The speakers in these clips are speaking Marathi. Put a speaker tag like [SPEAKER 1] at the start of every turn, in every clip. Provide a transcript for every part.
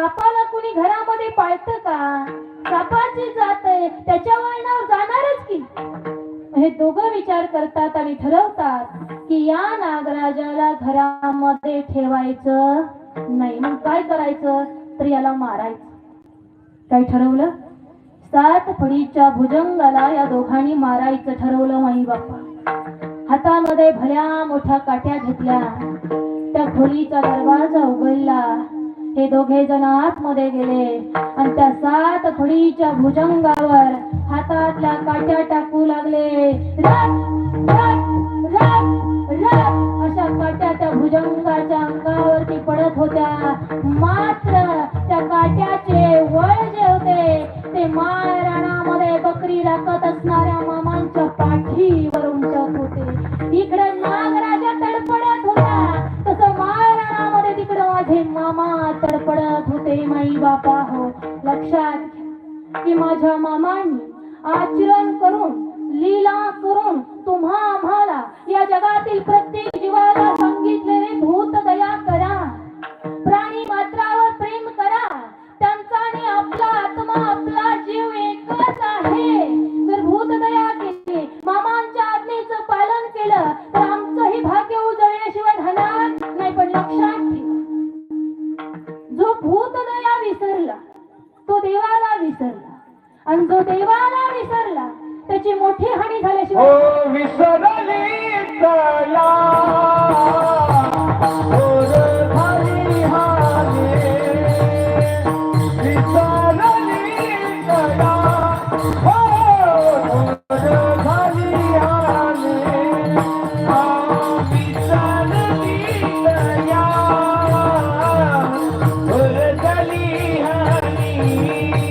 [SPEAKER 1] सापाला कुणी घरामध्ये पाळतं का? सापाची जात आहे त्याच्या वळणावर जाणारच की? हे दोघं विचार करतात आणि ठरवतात की या नागराजाला घरामध्ये ठेवायचं नाही. मग काय करायचं? तर याला मारायचं. काय ठरवलं? सात फळीच्या भुजंगाला या दोघांनी मारायचं ठरवलं माई बाप्पा. हातामध्ये भल्या मोठ्या काट्या घेतल्या. त्या खोलीचा दरवाजा उघडला. हे दोघे जण आतमध्ये गेले. आणि त्या सात फळीच्या भुजंगावर हातातल्या काट्या टाकू लागले. अशा काट्या त्या भुजंगाच्या अंगावरती पडत होत्या. मात्र त्या काट्याचे वळ जे होते ते माळरानामध्ये बकरी राखत असणाऱ्या मामांच्या पाठी बापा हो लक्षात घ्या की माझ्या मामांनी आचरण करून लीला करून तुम्हा आम्हाला या जगातील जो देवाला विसरला त्याची मोठी हानी झाल्याशिवाय
[SPEAKER 2] हो, विसरली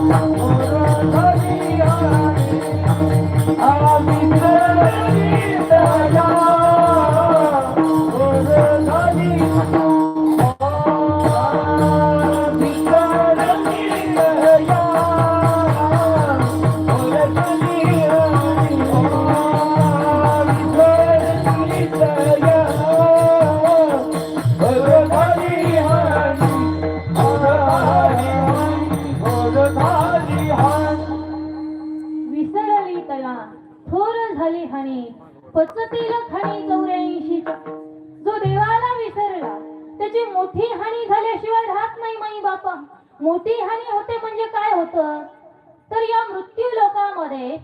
[SPEAKER 2] ओर
[SPEAKER 1] मोठी हानी होते म्हणजे काय होतं? तर या मृत्यू लोकांमध्ये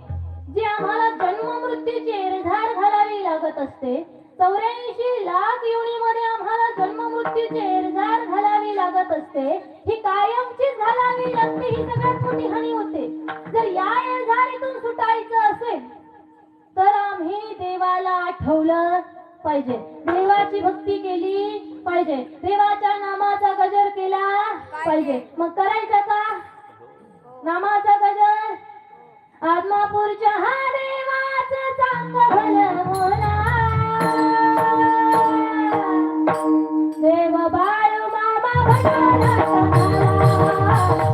[SPEAKER 1] जे आम्हाला जन्म मृत्यूची एरझार घालावी लागत असते चौऱ्याऐंशी लाख योनीमध्ये आम्हाला जन्म मृत्यूची एरझार घालावी लागत असते ही कायमची घालावी लागते ही सगळ्यात मोठी हानी होते. जर या एरझारीतून सुटायचं असेल तर आम्ही देवाला आठवलं. पाहिजे. देवाची भक्ती केली पाहिजे. देवाच्या नामाचा गजर केला पाहिजे. मग करायचं का? नामाचा गजर? आत्मापूरच्या हा देवाचा चांग भलं बोला देव बाळू मामा भटारा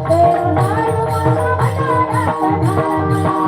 [SPEAKER 1] देव बाळू मामा भटारा